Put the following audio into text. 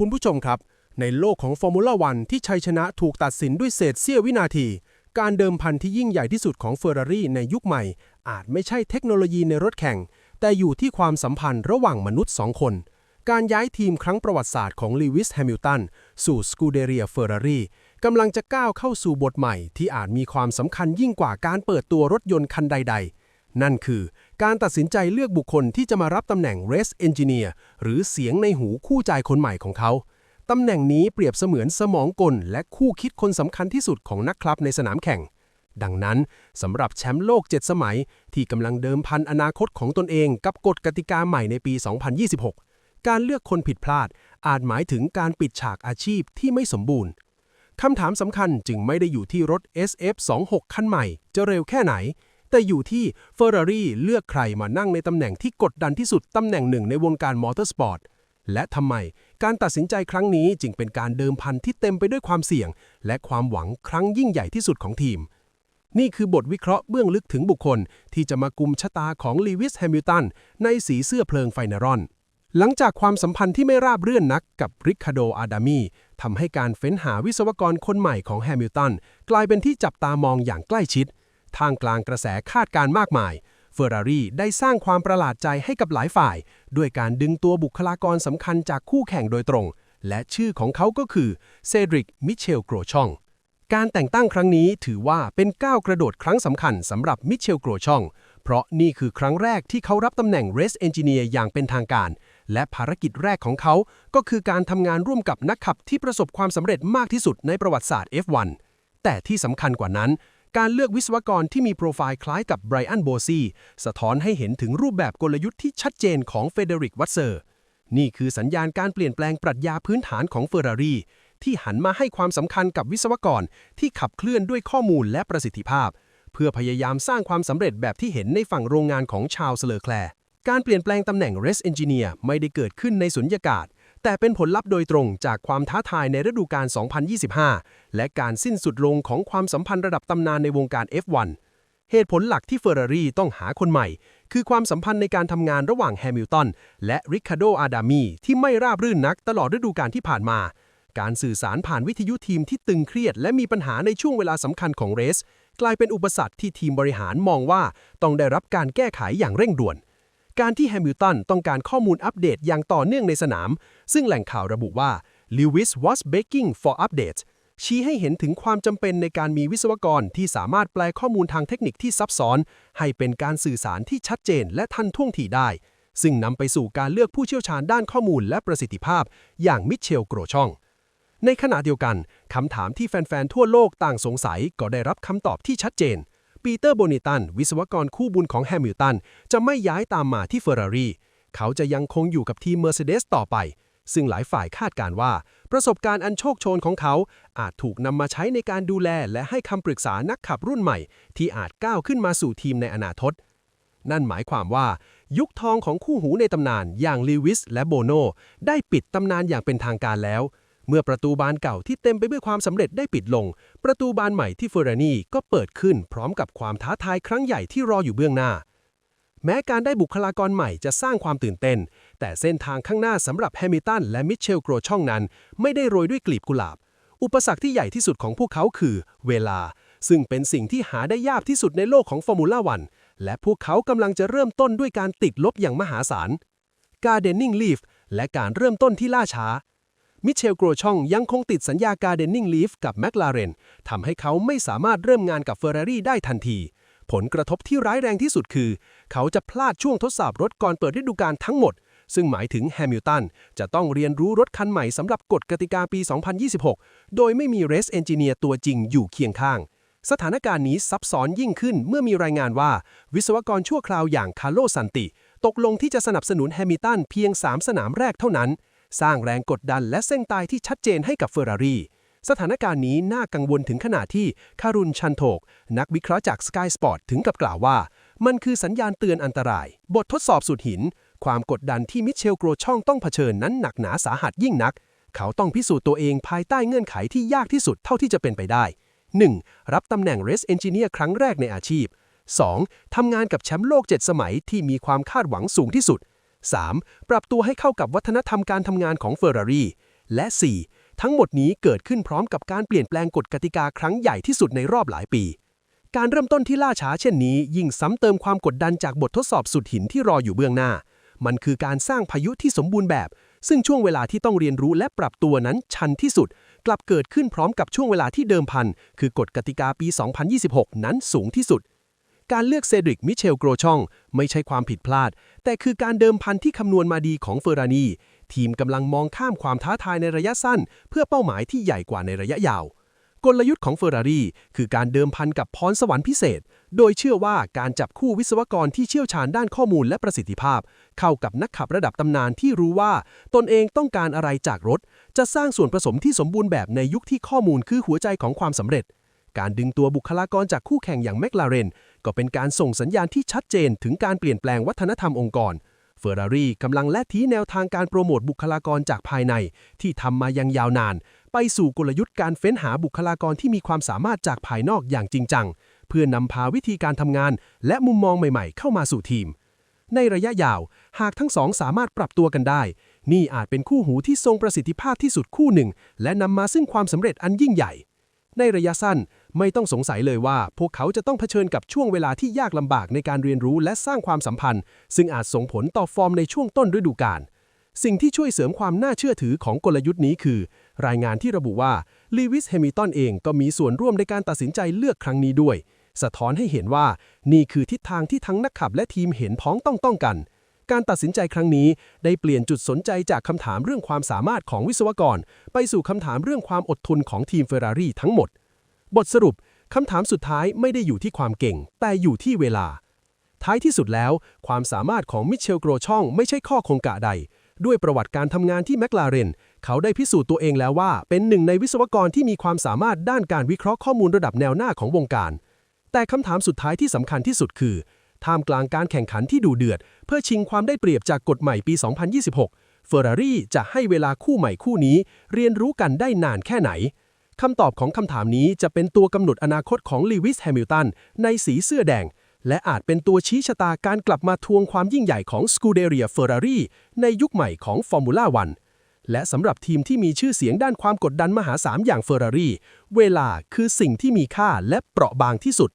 คุณผู้ชมครับ ในโลกของฟอร์มูล่าวันที่ชัยชนะถูกตัดสินด้วยเศษเสี้ยววินาที การเดิมพันที่ยิ่งใหญ่ที่สุดของเฟอร์รารี่ในยุคใหม่ อาจไม่ใช่เทคโนโลยีในรถแข่ง แต่อยู่ที่ความสัมพันธ์ระหว่างมนุษย์สองคน การย้ายทีมครั้งประวัติศาสตร์ของลีวิสแฮมิลตันสู่สกูเดเรียเฟอร์รารี่กำลังจะก้าวเข้าสู่บทใหม่ที่อาจมีความสำคัญยิ่งกว่าการเปิดตัวรถยนต์คันใด ๆ นั่นคือการตัดสินใจเลือกบุคคลที่จะมารับตำแหน่ง Race Engineer หรือเสียงในหูคู่ใจคนใหม่ของเขา ตำแหน่งนี้เปรียบเสมือนสมองกลและคู่คิดคนสำคัญที่สุดของนักคลับในสนามแข่ง ดังนั้นสำหรับแชมป์โลก 7 สมัย ที่กำลังเดิมพันอนาคตของตนเองกับกฎกติกาใหม่ในปี 2026 การเลือกคนผิดพลาด อาจหมายถึงการปิดฉากอาชีพที่ไม่สมบูรณ์คำถามสำคัญจึงไม่ได้อยู่ที่รถ SF26 คันใหม่ จะเร็วแค่ไหน แต่อยู่ที่ Ferrari เลือกใครมานั่งในตำแหน่งที่กดดันที่สุดตำแหน่งหนึ่งในวงการมอเตอร์สปอร์ตและทำไมการตัดสินใจครั้งนี้จึงเป็นการเดิมพันที่เต็มไปด้วยความเสี่ยง และความหวังครั้งยิ่งใหญ่ที่สุดของทีม นี่คือบทวิเคราะห์เบื้องลึกถึงบุคคล ที่จะมากุมชะตาของลีวิสแฮมิลตันในสีเสื้อเพลิงไฟนารอน หลังจากความสัมพันธ์ที่ไม่ราบรื่นนักกับริคาโดอาดามีทำให้การเฟ้นหาวิศวกรคนใหม่ของแฮมิลตันกลายเป็นที่จับตามองอย่างใกล้ชิด ท่ามกลางกระแสคาดการมากมายเฟอร์รารี่ได้สร้างความประหลาดใจให้กับหลายฝ่าย ด้วยการดึงตัวบุคลากรสำคัญจากคู่แข่งโดยตรง และชื่อของเขาก็คือเซดริก มิเชล โกรชอง การแต่งตั้งครั้งนี้ถือว่าเป็นก้าวกระโดดครั้งสำคัญสำหรับมิเชล โกรชอง เพราะนี่คือครั้งแรกที่เขารับตำแหน่ง Race Engineer อย่างเป็นทางการ และภารกิจแรกของเขา ก็คือการทำงานร่วมกับนักขับที่ประสบความสำเร็จมากที่สุดในประวัติศาสตร์ F1 แต่ที่สำคัญกว่านั้น การเลือกวิศวกรที่มีโปรไฟล์คล้ายกับไบรอันโบซีสะท้อนให้เห็นถึงรูปแบบกลยุทธ์ที่ชัดเจนของเฟเดริกวัตเซอร์ นี่คือสัญญาณการเปลี่ยนแปลงปรัชญาพื้นฐานของเฟอร์รารีที่หันมาให้ความสำคัญกับวิศวกรที่ขับเคลื่อนด้วยข้อมูลและประสิทธิภาพ เพื่อพยายามสร้างความสำเร็จแบบที่เห็นในฝั่งโรงงานของชาวเลอร์แคลร์การเปลี่ยนแปลงตำแหน่ง Race Engineer ไม่ได้เกิดขึ้นในสุญญากาศ แต่เป็นผลลัพธ์โดยตรงจากความท้าทายในฤดูกาล 2025 และการสิ้นสุดลงของความสัมพันธ์ระดับตำนานในวงการ F1 เหตุผลหลักที่เฟอร์รารี่ต้องหาคนใหม่ คือความสัมพันธ์ในการทำงานระหว่างแฮมิลตันและริคาร์โด อาดามี ที่ไม่ราบรื่นนักตลอดฤดูกาลที่ผ่านมา การสื่อสารผ่านวิทยุทีมที่ตึงเครียด และมีปัญหาในช่วงเวลาสำคัญของเรส กลายเป็นอุปสรรคที่ทีมบริหารมองว่าต้องได้รับการแก้ไขอย่างเร่งด่วน การที่แฮมิลตันต้องการข้อมูลอัปเดตอย่างต่อเนื่องในสนาม ซึ่งแหล่งข่าวระบุว่า Lewis was begging for updates ชี้ให้เห็นถึงความจำเป็นในการมีวิศวกรที่สามารถแปลข้อมูลทางเทคนิคที่ซับซ้อน ให้เป็นการสื่อสารที่ชัดเจนและทันท่วงทีได้ ซึ่งนำไปสู่การเลือกผู้เชี่ยวชาญด้านข้อมูลและประสิทธิภาพ อย่างมิเชลโกรช่อง ในขณะเดียวกันคำถามที่แฟน ๆ ทั่วโลกต่างสงสัยก็ได้รับคำตอบที่ชัดเจน ปีเตอร์โบนิตัน วิศวกรคู่บุญของแฮมิลตัน จะไม่ย้ายตามมาที่เฟอร์รารี่เขาจะยังคงอยู่กับทีมเมอร์เซเดสต่อไป ซึ่งหลายฝ่ายคาดการว่า ประสบการณ์อันโชคโชนของเขา อาจถูกนำมาใช้ในการดูแลและให้คำปรึกษานักขับรุ่นใหม่ ที่อาจก้าวขึ้นมาสู่ทีมในอนาคต นั่นหมายความว่า ยุคทองของคู่หูในตำนานอย่างลีวิสและโบโนได้ปิดตำนานอย่างเป็นทางการแล้ว เมื่อประตูบานเก่าที่เต็มไปด้วยความสำเร็จได้ปิดลง ประตูบานใหม่ที่เฟอร์รานีก็เปิดขึ้นพร้อมกับความท้าทายครั้งใหญ่ที่รออยู่เบื้องหน้า แม้การได้บุคลากรใหม่จะสร้างความตื่นเต้น แต่เส้นทางข้างหน้าสำหรับแฮมิลตันและมิเชลโกรช่องนั้น ไม่ได้โรยด้วยกลีบกุหลาบ อุปสรรคที่ใหญ่ที่สุดของพวกเขาคือ เวลา ซึ่งเป็นสิ่งที่หาได้ยากที่สุดในโลกของฟอร์มูล่าวันและพวกเขากำลังจะเริ่มต้นด้วยการติดลบอย่างมหาศาล Gardening Leaf และการเริ่มต้นที่ล่าช้า มิเชลโกรช่องยังคงติดสัญญา Gardening Leaf กับแมคลาเรนทำให้เขาไม่สามารถเริ่มงานกับเฟอร์รารี่ได้ทันที ผลกระทบที่ร้ายแรงที่สุดคือ เขาจะพลาดช่วงทดสอบรถก่อนเปิดฤดูกาลทั้งหมด ซึ่งหมายถึงแฮมิลตันจะต้องเรียนรู้รถคันใหม่สำหรับกฎกติกาปี 2026 โดยไม่มีเรสเอนจิเนียร์ตัวจริงอยู่เคียงข้าง สถานการณ์นี้ซับซ้อนยิ่งขึ้นเมื่อมีรายงานว่า วิศวกรชั่วคราวอย่างคาร์โลสันติ ตกลงที่จะสนับสนุนแฮมิลตันเพียง 3 สนามแรกเท่านั้น สร้างแรงกดดันและเส้นตายที่ชัดเจนให้กับเฟอร์รารี่สถานการณ์นี้น่ากังวลถึงขนาดที่คารุนชันโถกนักวิเคราะห์จาก Sky Sport ถึงกับกล่าวว่า มันคือสัญญาณเตือนอันตราย บททดสอบสุดหิน ความกดดันที่มิเชลโกรช่องต้องเผชิญนั้นหนักหนาสาหัสยิ่งนัก เขาต้องพิสูจน์ตัวเองภายใต้เงื่อนไขที่ยากที่สุดเท่าที่จะเป็นไปได้ 1. รับตำแหน่ง Race Engineer ครั้งแรกในอาชีพ 2. ทำงานกับแชมป์โลก 7 สมัยที่มีความคาดหวังสูงที่สุด 3. ปรับตัวให้เข้ากับวัฒนธรรมการทำงานของเฟอร์รารี่และ 4. ทั้งหมดนี้เกิดขึ้นพร้อมกับการเปลี่ยนแปลงกฎกติกาครั้งใหญ่ที่สุดในรอบหลายปี การเริ่มต้นที่ล่าช้าเช่นนี้ ยิ่งซ้ำเติมความกดดันจากบททดสอบสุดหินที่รออยู่เบื้องหน้า มันคือการสร้างพายุที่สมบูรณ์แบบ ซึ่งช่วงเวลาที่ต้องเรียนรู้และปรับตัวนั้นชันที่สุด กลับเกิดขึ้นพร้อมกับช่วงเวลาที่เดิมพัน คือกฎกติกาปี 2026 นั้นสูงที่สุด การเลือกเซดริก มิเชล โกรช่อง ไม่ใช่ความผิดพลาด แต่คือการเดิมพันที่คำนวณมาดีของเฟอร์รานี ทีมกำลังมองข้ามความท้าทายในระยะสั้น เพื่อเป้าหมายที่ใหญ่กว่าในระยะยาว กลยุทธ์ของเฟอร์รารีคือการเดิมพันกับพรสวรรค์พิเศษ โดยเชื่อว่าการจับคู่วิศวกรที่เชี่ยวชาญด้านข้อมูลและประสิทธิภาพ เข้ากับนักขับระดับตำนานที่รู้ว่า ตนเองต้องการอะไรจากรถ จะสร้างส่วนผสมที่สมบูรณ์แบบในยุคที่ข้อมูลคือหัวใจของความสำเร็จการดึงตัวบุคลากรจากคู่แข่งอย่างแมคลาเรน ก็เป็นการส่งสัญญาณที่ชัดเจนถึงการเปลี่ยนแปลงวัฒนธรรมองค์กรเฟอร์รารี่กำลังและทีแนวทางการโปรโมทบุคลากรจากภายใน ที่ทำมายังยาวนาน ไปสู่กลยุทธ์การเฟ้นหาบุคลากรที่มีความสามารถจากภายนอกอย่างจริงจัง เพื่อนำพาวิธีการทำงาน และมุมมองใหม่ๆ เข้ามาสู่ทีม ในระยะยาว หากทั้งสองสามารถปรับตัวกันได้ นี่อาจเป็นคู่หูที่ทรงประสิทธิภาพที่สุดคู่หนึ่ง และนำมาซึ่งความสำเร็จอันยิ่งใหญ่ ในระยะสั้น ไม่ต้องสงสัยเลยว่า พวกเขาจะต้องเผชิญกับช่วงเวลาที่ยากลำบากในการเรียนรู้และสร้างความสัมพันธ์ ซึ่งอาจส่งผลต่อฟอร์มในช่วงต้นฤดูกาลสิ่งที่ช่วยเสริมความน่าเชื่อถือของกลยุทธ์นี้คือ รายงานที่ระบุว่าลีวิสแฮมิลตันเองก็มีส่วนร่วมในการตัดสินใจเลือกครั้งนี้ด้วย สะท้อนให้เห็นว่านี่คือทิศทางที่ทั้งนักขับและทีมเห็นพ้องต้องต้องกัน การตัดสินใจครั้งนี้ได้เปลี่ยนจุดสนใจจากคำถามเรื่องความสามารถของวิศวกร ไปสู่คำถามเรื่องความอดทนของทีมเฟอร์รารี่ทั้งหมด บทสรุปคำถามสุดท้ายไม่ได้อยู่ที่ความเก่ง แต่อยู่ที่เวลา ท้ายที่สุดแล้ว ความสามารถของมิเชลโกรช่องไม่ใช่ข้อคงกะใด ด้วยประวัติการทำงานที่แมคลาเรน เขาได้พิสูจน์ตัวเองแล้วว่า เป็นหนึ่งในวิศวกรที่มีความสามารถด้านการวิเคราะห์ข้อมูลระดับแนวหน้าของวงการ แต่คำถามสุดท้ายที่สำคัญที่สุดคือ ท่ามกลางการแข่งขันที่ดูเดือด เพื่อชิงความได้เปรียบจากกฎใหม่ปี 2026 เฟอร์รารี่จะให้เวลาคู่ใหม่คู่นี้ เรียนรู้กันได้นานแค่ไหน คำตอบของคำถามนี้จะเป็นตัวกำหนดอนาคตของลีวิสแฮมิลตันในสีเสื้อแดง และอาจเป็นตัวชี้ชะตาการกลับมาทวงความยิ่งใหญ่ของสกูเดเรียเฟอร์รารี่ในยุคใหม่ของฟอร์มูล่าวันและสำหรับทีมที่มีชื่อเสียงด้านความกดดันมหาศาลอย่างเฟอร์รารี่เวลาคือสิ่งที่มีค่าและเปราะบางที่สุด